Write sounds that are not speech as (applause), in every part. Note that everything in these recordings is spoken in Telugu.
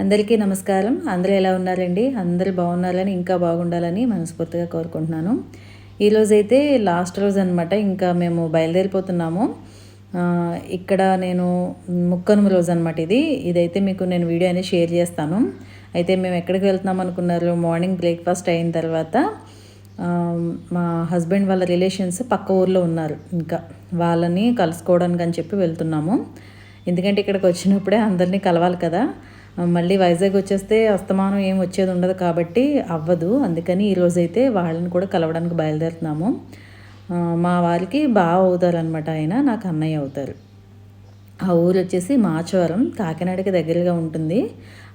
అందరికీ నమస్కారం. అందరూ ఎలా ఉన్నారండి? అందరూ బాగున్నారని ఇంకా బాగుండాలని మనస్ఫూర్తిగా కోరుకుంటున్నాను. ఈరోజైతే లాస్ట్ రోజు అనమాట ఇంకా మేము బయలుదేరిపోతున్నాము. ఇక్కడ నేను ముక్కనుమ రోజు అనమాట ఇది. ఇదైతే మీకు నేను వీడియో అనేది షేర్ చేస్తాను. అయితే మేము ఎక్కడికి వెళ్తున్నాం అనుకున్నారు? మార్నింగ్ బ్రేక్ఫాస్ట్ అయిన తర్వాత మా హస్బెండ్ వాళ్ళ రిలేషన్స్ పక్క ఊర్లో ఉన్నారు. ఇంకా వాళ్ళని కలుసుకోవడానికి అని చెప్పి వెళ్తున్నాము. ఎందుకంటే ఇక్కడికి వచ్చినప్పుడే అందరినీ కలవాలి కదా. మళ్ళీ వైజాగ్ వచ్చేస్తే అస్తమానం ఏం వచ్చేది ఉండదు కాబట్టి అవ్వదు. అందుకని ఈరోజైతే వాళ్ళని కూడా కలవడానికి బయలుదేరుతున్నాము. మా వారికి బావ అవుతారనమాట ఆయన నాకు అన్నయ్య అవుతారు. ఆ ఊరు వచ్చేసి మాచవరం కాకినాడకి దగ్గరగా ఉంటుంది.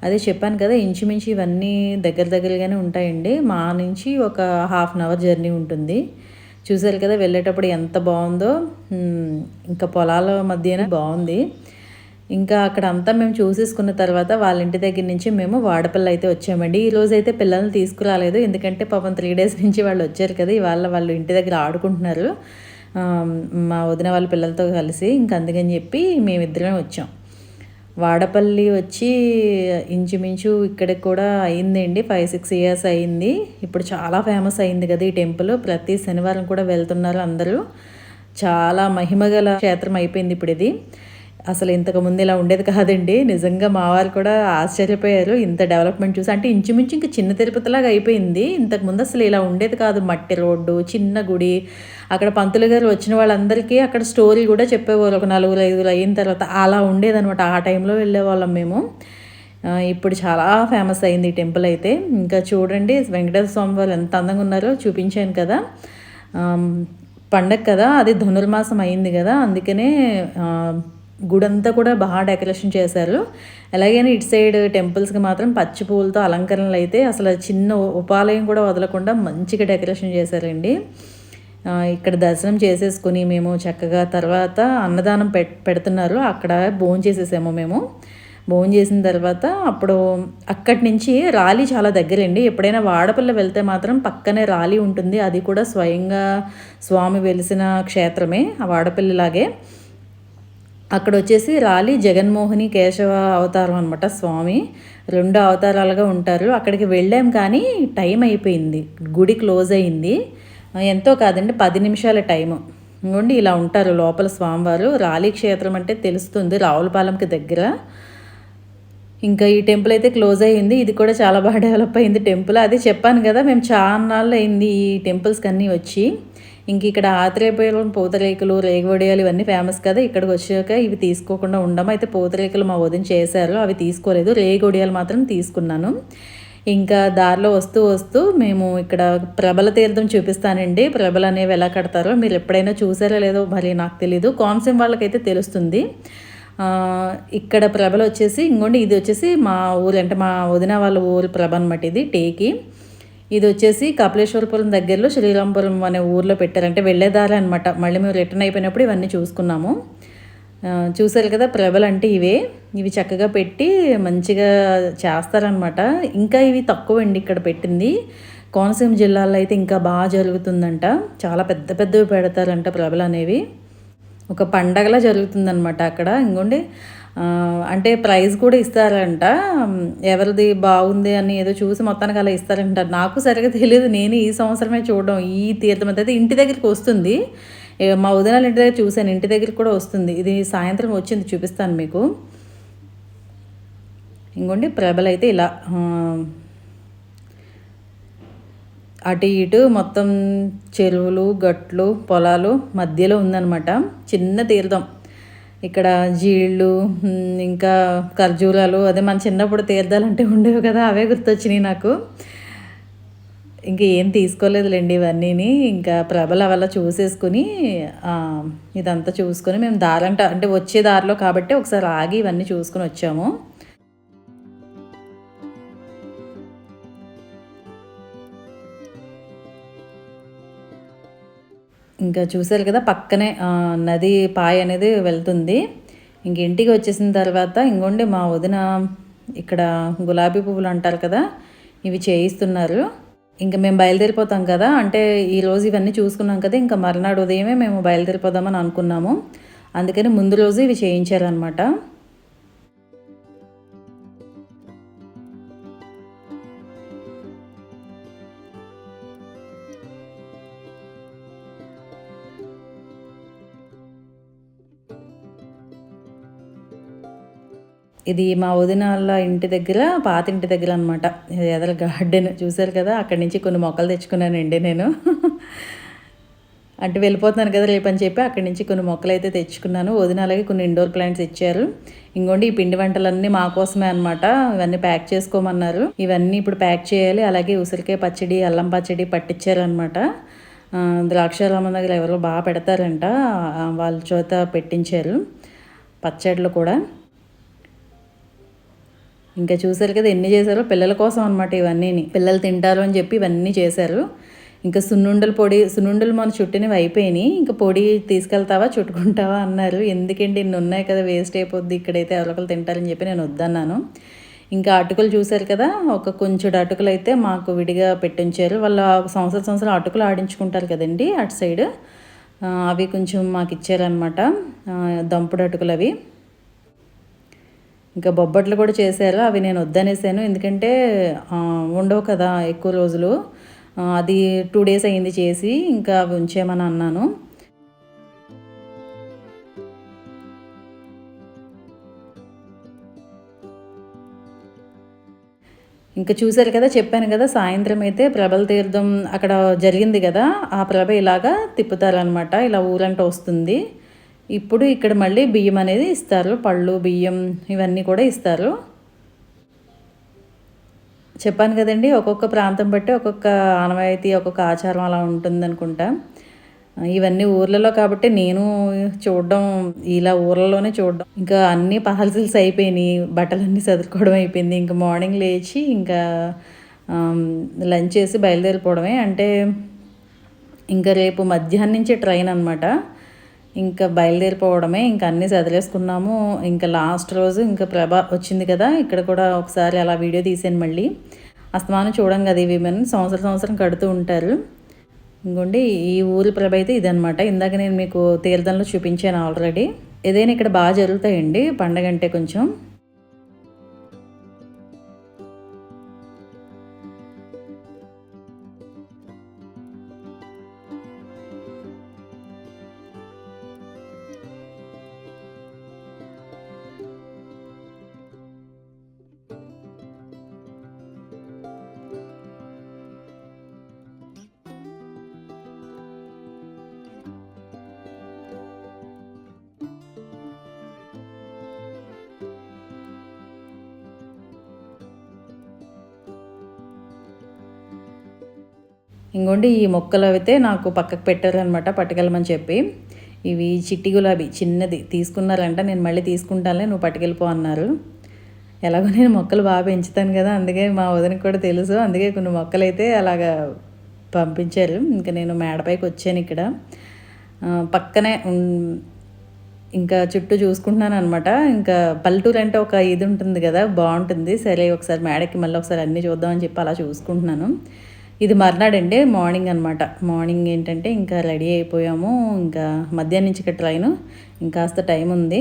అదే చెప్పాను కదా ఇంచుమించు ఇవన్నీ దగ్గర దగ్గరగానే ఉంటాయండి. మా నుంచి ఒక హాఫ్ అన్ అవర్ జర్నీ ఉంటుంది. చూసారు కదా వెళ్ళేటప్పుడు ఎంత బాగుందో. ఇంకా పొలాల మధ్యన బాగుంది. ఇంకా అక్కడ అంతా మేము చూసేసుకున్న తర్వాత వాళ్ళ ఇంటి దగ్గర నుంచి మేము వాడపల్లి అయితే వచ్చామండి. ఈ రోజు అయితే పిల్లల్ని తీసుకురాలేదు. ఎందుకంటే పాపం త్రీ డేస్ నుంచి వాళ్ళు వచ్చారు కదా ఇవాళ వాళ్ళు ఇంటి దగ్గర ఆడుకుంటున్నారు. మా వదిన వాళ్ళ పిల్లలతో కలిసి ఇంక అందుకని చెప్పి మేమిద్దరం వచ్చాం. వాడపల్లి వచ్చి ఇంచుమించు ఇక్కడికి కూడా అయిందండి. ఫైవ్ సిక్స్ ఇయర్స్ అయింది. ఇప్పుడు చాలా ఫేమస్ అయింది కదా ఈ టెంపుల్ ప్రతి శనివారం కూడా వెళ్తున్నారు అందరూ. చాలా మహిమగల క్షేత్రం అయిపోయింది ఇప్పుడు ఇది. అసలు ఇంతకు ముందు ఇలా ఉండేది కాదండి. నిజంగా మా వారు కూడా ఆశ్చర్యపోయారు. ఇంత డెవలప్మెంట్ చూసి అంటే ఇంచుమించు ఇంకా చిన్న తిరుపతిలాగా అయిపోయింది. ఇంతకు ముందు అసలు ఇలా ఉండేది కాదు. మట్టి రోడ్డు చిన్న గుడి అక్కడ పంతులు గారు వచ్చిన వాళ్ళందరికీ అక్కడ స్టోరీ కూడా చెప్పేవారు. ఒక నలుగురు ఐదుగురు అయిన తర్వాత అలా ఉండేదనమాట ఆ టైంలో వెళ్ళేవాళ్ళం మేము. ఇప్పుడు చాలా ఫేమస్ అయింది ఈ టెంపుల్ అయితే. ఇంకా చూడండి వెంకటేశ్వర స్వామి వారు ఎంత అందంగా ఉన్నారో చూపించాను కదా. పండగ కదా. అది ధనుర్మాసం అయింది కదా. అందుకనే గుడంతా కూడా బాగా డెకరేషన్ చేశారు. అలాగే ఇటు సైడ్ టెంపుల్స్కి మాత్రం పచ్చి పువ్వులతో అలంకరణలు అయితే అసలు చిన్న ఉపాలయం కూడా వదలకుండా మంచిగా డెకరేషన్ చేశారండి. ఇక్కడ దర్శనం చేసేసుకుని మేము చక్కగా తర్వాత అన్నదానం పెట్ పెడుతున్నారు. అక్కడ భోజనం చేసేసాము మేము. భోజనం చేసిన తర్వాత అప్పుడు అక్కడి నుంచి రాలీ చాలా దగ్గరండి. ఎప్పుడైనా వాడపల్లి వెళ్తే మాత్రం పక్కనే రాలి ఉంటుంది. అది కూడా స్వయంగా స్వామి వెలిసిన క్షేత్రమే ఆ వాడపల్లిలాగే. అక్కడ వచ్చేసి రాలి జగన్మోహిని కేశవ అవతారం అనమాట స్వామి. రెండు అవతారాలుగా ఉంటారు. అక్కడికి వెళ్ళాం కానీ టైం అయిపోయింది. గుడి క్లోజ్ అయింది. ఎంతో కాదండి పది నిమిషాల టైము. ఇంకోండి ఇలా ఉంటారు లోపల స్వామివారు. రాలి క్షేత్రం అంటే తెలుస్తుంది రావులపాలెంకి దగ్గర. ఇంకా ఈ టెంపుల్ అయితే క్లోజ్ అయ్యింది ఇది కూడా చాలా బాగా (laughs) డెవలప్ అయింది టెంపుల్. అది చెప్పాను కదా మేము చాలా నాళ్ళు అయింది ఈ టెంపుల్స్కి అన్నీ వచ్చి. ఇంక ఇక్కడ ఆత్రేయపురం పూతరేకులు రేగవడియాలు ఇవన్నీ ఫేమస్ కదా. ఇక్కడికి వచ్చాక ఇవి తీసుకోకుండా ఉండము? అయితే పూతరేకులు మా వదిన చేశారు. అవి తీసుకోలేదు. రేగొడియాలు మాత్రం తీసుకున్నాను. ఇంకా దారిలో వస్తూ వస్తూ మేము ఇక్కడ ప్రభల తీర్థం చూపిస్తానండి. ప్రభలు అనేవి ఎలా కడతారో మీరు ఎప్పుడైనా చూసారో లేదో మరి నాకు తెలీదు. కోనసీమ వాళ్ళకైతే తెలుస్తుంది. ఇక్కడ ప్రభలు వచ్చేసి ఇంకోండి ఇది వచ్చేసి మా ఊరు అంటే మా వదిన వాళ్ళ ఊరు ప్రభ అనమాట ఇది టేకి. ఇది వచ్చేసి కపిలేశ్వరపురం దగ్గరలో శ్రీరాంపురం అనే ఊర్లో పెట్టారంటే వెళ్ళేదారి అనమాట మళ్ళీ మేము రిటర్న్ అయిపోయినప్పుడు ఇవన్నీ చూసుకున్నాము. చూసారు కదా ప్రభలు అంటే ఇవే. ఇవి చక్కగా పెట్టి మంచిగా చేస్తారనమాట ఇంకా ఇవి తక్కువ అండి ఇక్కడ పెట్టింది. కోనసీమ జిల్లాలో అయితే ఇంకా బాగా జరుగుతుందంట. చాలా పెద్ద పెద్దవి పెడతారంట ప్రభలు అనేవి. ఒక పండగలా జరుగుతుందనమాట అక్కడ. ఇంకోండి అంటే ప్రైజ్ కూడా ఇస్తారంట. ఎవరిది బాగుంది అని ఏదో చూసి మొత్తానికి అలా ఇస్తారంట. నాకు సరిగ్గా తెలియదు. నేను ఈ సంవత్సరమే చూడడం ఈ తీర్థం అయితే ఇంటి దగ్గరికి వస్తుంది. మా ఉదయాల ఇంటి దగ్గర చూశాను. ఇంటి దగ్గరికి కూడా వస్తుంది. ఇది సాయంత్రం వచ్చింది. చూపిస్తాను మీకు. ఇంకోండి ప్రభలు అయితే ఇలా అటు ఇటు మొత్తం చెరువులు గట్లు పొలాలు మధ్యలో ఉందన్నమాట. చిన్న తీర్థం. ఇక్కడ జీళ్ళు ఇంకా ఖర్జూరాలు అదే మన చిన్నప్పుడు తీర్థాలు అంటే ఉండేవి కదా అవే గుర్తొచ్చినాయి నాకు. ఇంకా ఏం తీసుకోలేదులేండి ఇవన్నీని. ఇంకా ప్రభలు అవలా చూసేసుకుని ఇదంతా చూసుకొని మేము దారంట అంటే వచ్చే దారిలో కాబట్టి ఒకసారి ఆగి ఇవన్నీ చూసుకొని వచ్చాము. ఇంకా చూసారు కదా పక్కనే నది పాయ అనేది వెళ్తుంది. ఇంక ఇంటికి వచ్చేసిన తర్వాత ఇంకోండి మా వదిన ఇక్కడ గులాబీ పువ్వులు అంటారు కదా ఇవి చేయిస్తున్నారు. ఇంకా మేము బయలుదేరిపోతాం కదా అంటే ఈ రోజు ఇవన్నీ చూసుకున్నాం కదా ఇంకా మర్నాడు ఉదయమే మేము బయలుదేరిపోదామని అనుకున్నాము. అందుకని ముందు రోజు ఇవి చేయించారనమాట ఇది మా వదినాళ్ళ ఇంటి దగ్గర పాత ఇంటి దగ్గర అనమాట ఎదల గార్డెన్ చూశారు కదా అక్కడి నుంచి కొన్ని మొక్కలు తెచ్చుకున్నానండి నేను. అంటే వెళ్ళిపోతున్నాను కదా రేపు అని చెప్పి అక్కడి నుంచి కొన్ని మొక్కలు అయితే తెచ్చుకున్నాను. వదినాలకి కొన్ని ఇండోర్ ప్లాంట్స్ ఇచ్చారు. ఇంకోండి ఈ పిండి వంటలన్నీ మా కోసమే అనమాట ఇవన్నీ ప్యాక్ చేసుకోమన్నారు. ఇవన్నీ ఇప్పుడు ప్యాక్ చేయాలి. అలాగే ఉసిరికాయ పచ్చడి అల్లం పచ్చడి పట్టించారనమాట ద్రాక్షారామం దగ్గర ఎవరో బాగా పెడతారంట. వాళ్ళ చేత పెట్టించారు. పచ్చడిలో కూడా. ఇంకా చూశారు కదా ఎన్ని చేశారో? పిల్లల కోసం అనమాట ఇవన్నీ పిల్లలు తింటారు అని చెప్పి ఇవన్నీ చేశారు. ఇంకా సున్నుండల పొడి సున్నుండలు మన చుట్టినవి అయిపోయినాయి. ఇంకా పొడి తీసుకెళ్తావా చుట్టుకుంటావా అన్నారు. ఎందుకండి ఇన్ని ఉన్నాయి కదా వేస్ట్ అయిపోద్ది. ఇక్కడైతే ఎవరికలు తింటారని చెప్పి నేను వద్దన్నాను. ఇంకా అటుకులు చూశారు కదా ఒక కొంచెం అటుకులు అయితే మాకు విడిగా పెట్టించారు. వాళ్ళ సంవత్సరం సంవత్సరం అటుకులు ఆడించుకుంటారు కదండి అటు సైడ్. అవి కొంచెం మాకు ఇచ్చారనమాట దంపుడు అటుకులు అవి. ఇంకా బొబ్బట్లు కూడా చేశారు అవి నేను వద్దనేసాను. ఎందుకంటే ఉండవు కదా ఎక్కువ రోజులు. అది టూ డేస్ అయింది చేసి ఇంకా అవి ఉంచేయమని అన్నాను. ఇంకా చూశారు కదా చెప్పాను కదా సాయంత్రం అయితే ప్రభల తీర్థం అక్కడ జరిగింది కదా ఆ ప్రభ ఇలాగా తిప్పుతారనమాట ఇలా ఊరంట వస్తుంది. ఇప్పుడు ఇక్కడ మళ్ళీ బియ్యం అనేది ఇస్తారు. పళ్ళు బియ్యం ఇవన్నీ కూడా ఇస్తారు. చెప్పాను కదండి ఒక్కొక్క ప్రాంతం బట్టి ఒక్కొక్క ఆనవాయితీ ఒక్కొక్క ఆచారం అలా ఉంటుందనుకుంటా. ఇవన్నీ ఊర్లలో కాబట్టి నేను చూడడం ఇలా ఊర్లలోనే చూడడం. ఇంకా అన్నీ పార్సల్స్ అయిపోయినాయి బట్టలన్నీ చదువుకోవడం అయిపోయింది. ఇంకా మార్నింగ్ లేచి ఇంకా లంచ్ చేసి బయలుదేరిపోవడమే. అంటే ఇంకా రేపు మధ్యాహ్నం నుంచి ట్రైన్ అనమాట ఇంకా బయలుదేరిపోవడమే ఇంకా అన్నీ సదిలేసుకున్నాము. ఇంకా లాస్ట్ రోజు ఇంకా ప్రభ వచ్చింది కదా ఇక్కడ కూడా ఒకసారి అలా వీడియో తీసాను మళ్ళీ. అస్తమానం చూడం కదా ఇవి మన సంవత్సరం సంవత్సరం కడుతూ ఉంటారు. ఇంకోండి ఈ ఊరి ప్రభ అయితే ఇదనమాట ఇందాక నేను మీకు తీర్థంలో చూపించాను ఆల్రెడీ. ఏదైనా ఇక్కడ బాగా జరుగుతాయండి పండగ అంటే కొంచెం. ఇంకోండి ఈ మొక్కలు అయితే నాకు పక్కకు పెట్టారనమాట పట్టుకెళ్ళమని చెప్పి. ఇవి చిట్టి గులాబీ చిన్నది. తీసుకున్నారంట నేను మళ్ళీ తీసుకుంటానులే నువ్వు పట్టుకెళ్ళిపో అన్నారు. ఎలాగో నేను మొక్కలు బాగా పెంచుతాను కదా అందుకే మా వదినకి కూడా తెలుసు. అందుకే కొన్ని మొక్కలు అయితే అలాగా పంపించారు. ఇంకా నేను మేడపైకి వచ్చాను ఇక్కడ. పక్కనే ఇంకా చుట్టూ చూసుకుంటున్నాను అనమాట ఇంకా పల్లెటూరు అంటే ఒక ఇది ఉంటుంది కదా బాగుంటుంది. సరే ఒకసారి మేడకి మళ్ళీ ఒకసారి అన్నీ చూద్దామని చెప్పి అలా చూసుకుంటున్నాను. ఇది మర్నాడండి మార్నింగ్ అనమాట మార్నింగ్ ఏంటంటే ఇంకా రెడీ అయిపోయాము. ఇంకా మధ్యాహ్నం నుంచి ఇక్కడ ట్రైన్ ఇంకాస్త టైం ఉంది.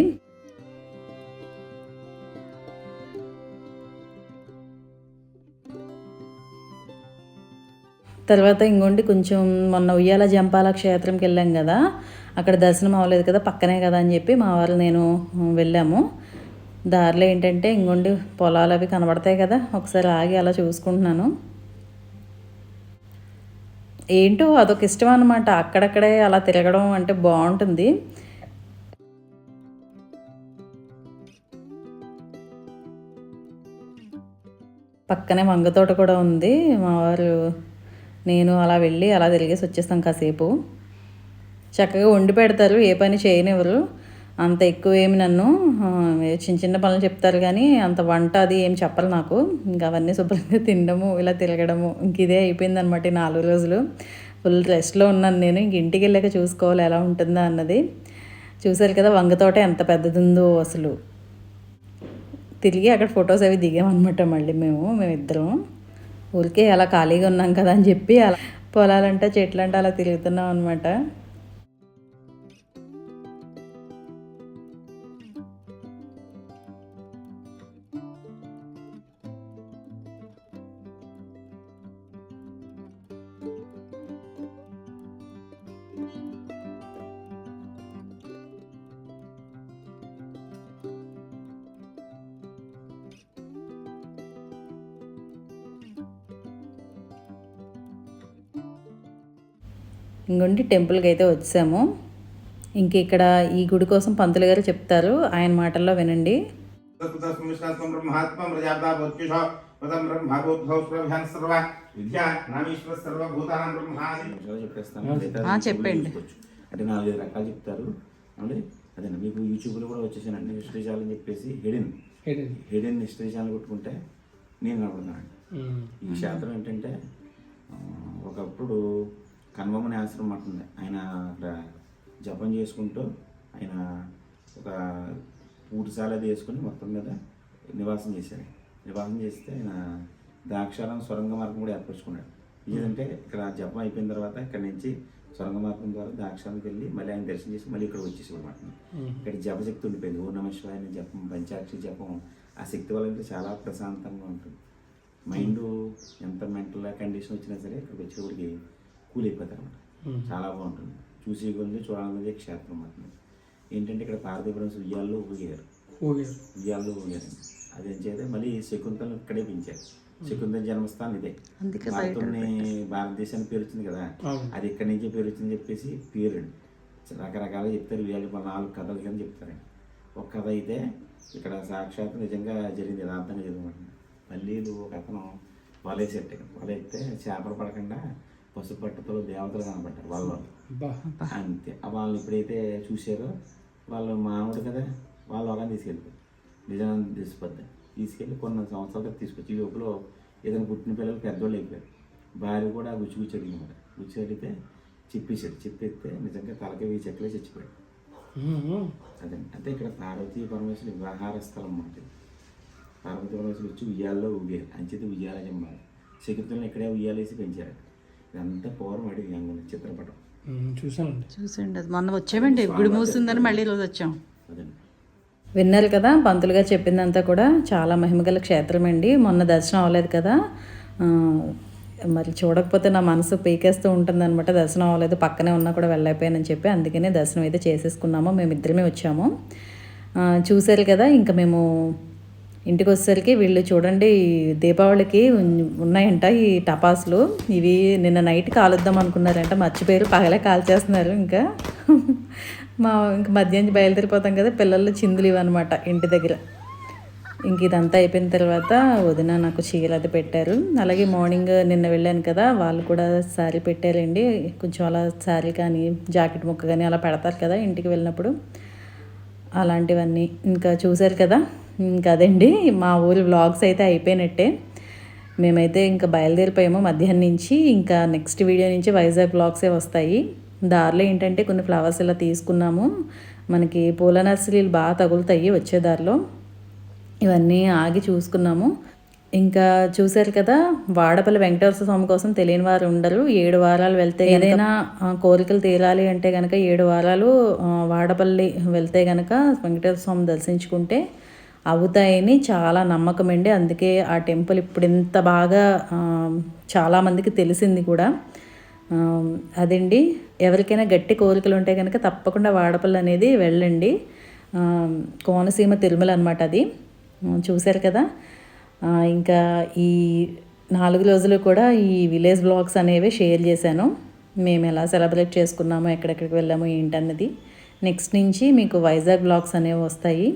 తర్వాత ఇంకోండి కొంచెం మొన్న ఉయ్యాల జంపాల క్షేత్రంకి వెళ్ళాం కదా. అక్కడ దర్శనం అవ్వలేదు కదా పక్కనే కదా అని చెప్పి మా వాళ్ళు నేను వెళ్ళాము. దారిలో ఏంటంటే ఇంకోండి పొలాలు అవి కనబడతాయి కదా ఒకసారి ఆగి అలా చూసుకుంటున్నాను. ఏంటో అదొక ఇష్టం అనమాట అక్కడక్కడే అలా తిరగడం అంటే బాగుంటుంది. పక్కనే వంగ తోట కూడా ఉంది. మా వారు నేను అలా వెళ్ళి అలా తిరిగేసి వచ్చేస్తాం కాసేపు. చక్కగా వండి పెడతారు. ఏ పని చేయనివ్వరు. అంత ఎక్కువ ఏమి నన్ను చిన్న చిన్న పనులు చెప్తారు కానీ అంత వంట అది ఏం చెప్పరు నాకు. ఇంకా అవన్నీ శుభ్రంగా తినడము ఇలా తిరగడము ఇంక ఇదే అయిపోయిందనమాట ఈ నాలుగు రోజులు. ఫుల్ రెస్ట్లో ఉన్నాను నేను. ఇంక ఇంటికి వెళ్ళాక చూసుకోవాలి ఎలా ఉంటుందా అన్నది. చూసారు కదా వంగ తోట ఎంత పెద్దదుందో అసలు. తిరిగి అక్కడ ఫొటోస్ అవి దిగామన్నమాట మళ్ళీ మేము మేమిద్దరం. ఊరికే అలా ఖాళీగా ఉన్నాం కదా అని చెప్పి అలా పొలాలంటే చెట్లంటే అలా తిరుగుతున్నాం అనమాట ఇంకొండి టెంపుల్కి అయితే వచ్చాము. ఇంక ఇక్కడ ఈ గుడి కోసం పంతులు గారు చెప్తారు. ఆయన మాటల్లో వినండి. చెప్పండి. అంటే నాలుగైదు రకాలు చెప్తారు. అంటే అదేనా? మీకు యూట్యూబ్లో కూడా వచ్చేసానండి హిస్టరీ ఛానల్ అని చెప్పేసి హెడెన్. హెడెన్. హిస్టరీ ఛానల్ కొట్టుకుంటే నేను కనబడుతున్నాను ఈ క్షేత్రం ఏంటంటే ఒకప్పుడు కన్వమని ఆశ్రమం అంటుంది. ఆయన అక్కడ జపం చేసుకుంటూ ఆయన ఒక పూటసాల అది వేసుకుని మొత్తం మీద నివాసం చేశారు నివాసం చేస్తే ఆయన ద్రాక్షారం సొరంగ మార్గం కూడా ఏర్పరచుకున్నాడు. ఇదేంటంటే ఇక్కడ జపం అయిపోయిన తర్వాత ఇక్కడ నుంచి సొరంగ మార్గం ద్వారా ద్రాక్షానికి వెళ్ళి మళ్ళీ ఆయన దర్శనం చేసి మళ్ళీ ఇక్కడ వచ్చేసాడు అనమాట ఇక్కడ జపశక్తి ఉండిపోయింది. ఓ నమ శివాయ అనే జపం పంచాక్షి జపం ఆ శక్తి వల్ల అంటే చాలా ప్రశాంతంగా ఉంటుంది. మైండ్ ఎంత మెంటల్ కండిషన్ వచ్చినా సరే ఇక్కడికి వచ్చేవాడికి కూల్ అయిపోతారు అనమాట చాలా బాగుంటుంది. చూసి కొద్ది చూడాలనేది క్షేత్రం అన్నమాట ఏంటంటే ఇక్కడ పార్వతీపురం ఉయ్యాల్లో ఊగారు. ఉయ్యాల్లో ఊగారు. అదే చేత మళ్ళీ శకుంతలను ఇక్కడే పెంచారు. శకుంతల జన్మస్థానం ఇదే. అందుకే భారతంని భారతదేశానికి పేరు వచ్చింది కదా. అది ఇక్కడి నుంచే పేరు వచ్చింది చెప్పేసి పేరు అండి రకరకాలుగా చెప్తారు. వీళ్ళు మన నాలుగు కథలు కానీ చెప్తారండి. ఒక కథ అయితే ఇక్కడ సాక్షాత్ నిజంగా జరిగింది. యథార్థంగా జరిగింది. పల్లీలు ఒక అతను వలేసేట్టు వలేస్తే చేపలు పడకుండా పసుపు పట్టుతో దేవతలు కనబడ్డారు వాళ్ళు అంతే. వాళ్ళని ఎప్పుడైతే చూసారో వాళ్ళు మానవుడు కదా వాళ్ళు అలా తీసుకెళ్ళిపోయి నిజాన్ని తీసుకొద్ది తీసుకెళ్ళి కొన్ని సంవత్సరాల తీసుకొచ్చి ఈ లోపల ఏదైనా పుట్టిన పిల్లలు పెద్దోళ్ళు అయిపోయారు. భార్య కూడా గుచ్చి గుచ్చి అడిగినమాట గుచ్చి అడిగితే చెప్పేశాడు. చెప్పేస్తే నిజంగా తలకి వెయ్యి చెక్కలే చచ్చిపోయాడు. అదే అంటే ఇక్కడ పార్వతీ పరమేశ్వరి వివాహార స్థలం అన్నమాట. పార్వతీ పరమేశ్వరి వచ్చి ఉయ్యాల్లో ఊగారు అంచేది ఉయ్యాల జమ్మాలి. శకుంతలను ఇక్కడే ఉయ్యాలేసి పెంచారు ఇదంతా పూర్వం అడిగి చిత్రపటం. చూసానండి చూసండి అది మొన్న వచ్చామండి గుడి మూసిందని మళ్ళీ ఈరోజు వచ్చాం. అదండి విన్నారు కదా పంతులుగా చెప్పిందంతా కూడా చాలా మహిమగల క్షేత్రం అండి మొన్న దర్శనం అవ్వలేదు కదా. మరి చూడకపోతే నా మనసు పీకేస్తూ ఉంటుందన్నమాట. దర్శనం అవ్వలేదు పక్కనే ఉన్నా కూడా వెళ్ళైపోయానని చెప్పి అందుకనే దర్శనం అయితే చేసేసుకున్నాము. మేము ఇద్దరమే వచ్చాము. ఆ, చూశారు కదా ఇంకా మేము ఇంటికి వచ్చేసరికి వీళ్ళు చూడండి దీపావళికి ఉన్నాయంట ఈ టపాసులు. ఇవి నిన్న నైట్ కాలుద్దాం అనుకున్నారంట మర్చిపోయారు పగలే కాల్చేస్తున్నారు ఇంకా. మా ఇంక మధ్యాహ్నం బయలుదేరిపోతాం కదా పిల్లలు చిందులు ఇవన్నమాట ఇంటి దగ్గర. ఇంక ఇదంతా అయిపోయిన తర్వాత వదిన నాకు చీర అది పెట్టారు. అలాగే మార్నింగ్ నిన్న వెళ్ళాను కదా వాళ్ళు కూడా శారీ పెట్టారండి. కొంచెం అలా శారీ కానీ జాకెట్ ముక్క కానీ అలా పెడతారు కదా ఇంటికి వెళ్ళినప్పుడు. అలాంటివన్నీ ఇంకా చూశారు కదా. ఇంకా అదండి మా ఊరి వ్లాగ్స్ అయితే అయిపోయినట్టే. మేమైతే ఇంకా బయలుదేరిపోయాము మధ్యాహ్నం నుంచి. ఇంకా నెక్స్ట్ వీడియో నుంచి వైజాగ్ బ్లాగ్సే వస్తాయి. దారిలో ఏంటంటే కొన్ని ఫ్లవర్స్ ఇలా తీసుకున్నాము. మనకి పూల నర్సరీలు బాగా తగులుతాయి వచ్చే దారిలో. ఇవన్నీ ఆగి చూసుకున్నాము. ఇంకా చూశారు కదా వాడపల్లి వెంకటేశ్వర స్వామి కోసం తెలియని వారు ఉండరు. ఏడు వారాలు వెళ్తే ఏదైనా కోరికలు తీరాలి అంటే కనుక ఏడు వారాలు వాడపల్లి వెళ్తే కనుక వెంకటేశ్వర స్వామి దర్శించుకుంటే అవుతాయని చాలా నమ్మకం అండి. అందుకే ఆ టెంపుల్ ఇప్పుడు ఇంత బాగా చాలామందికి తెలిసింది కూడా. అదండి. ఎవరికైనా గట్టి కోరికలు ఉంటే కనుక తప్పకుండా వాడపల్లి అనేది వెళ్ళండి. కోనసీమ తిరుమల అనమాట అది. చూశారు కదా? ఇంకా ఈ నాలుగు రోజులు కూడా ఈ విలేజ్ బ్లాగ్స్ అనేవి షేర్ చేశాను. మేము ఎలా సెలబ్రేట్ చేసుకున్నాము ఎక్కడెక్కడికి వెళ్ళాము ఏంటన్నది. నెక్స్ట్ నుంచి మీకు వైజాగ్ బ్లాగ్స్ అనేవి వస్తాయి.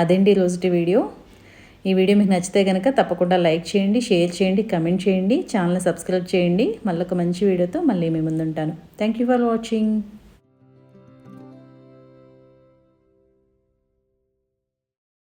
అదండి ఈరోజుటి వీడియో? ఈ వీడియో మీకు నచ్చితే కనుక తప్పకుండా లైక్ చేయండి షేర్ చేయండి కమెంట్ చేయండి ఛానల్ సబ్స్క్రైబ్ చేయండి. మళ్ళీ ఒక మంచి వీడియోతో మళ్ళీ మీ ముందుంటాను. Thank you for watching.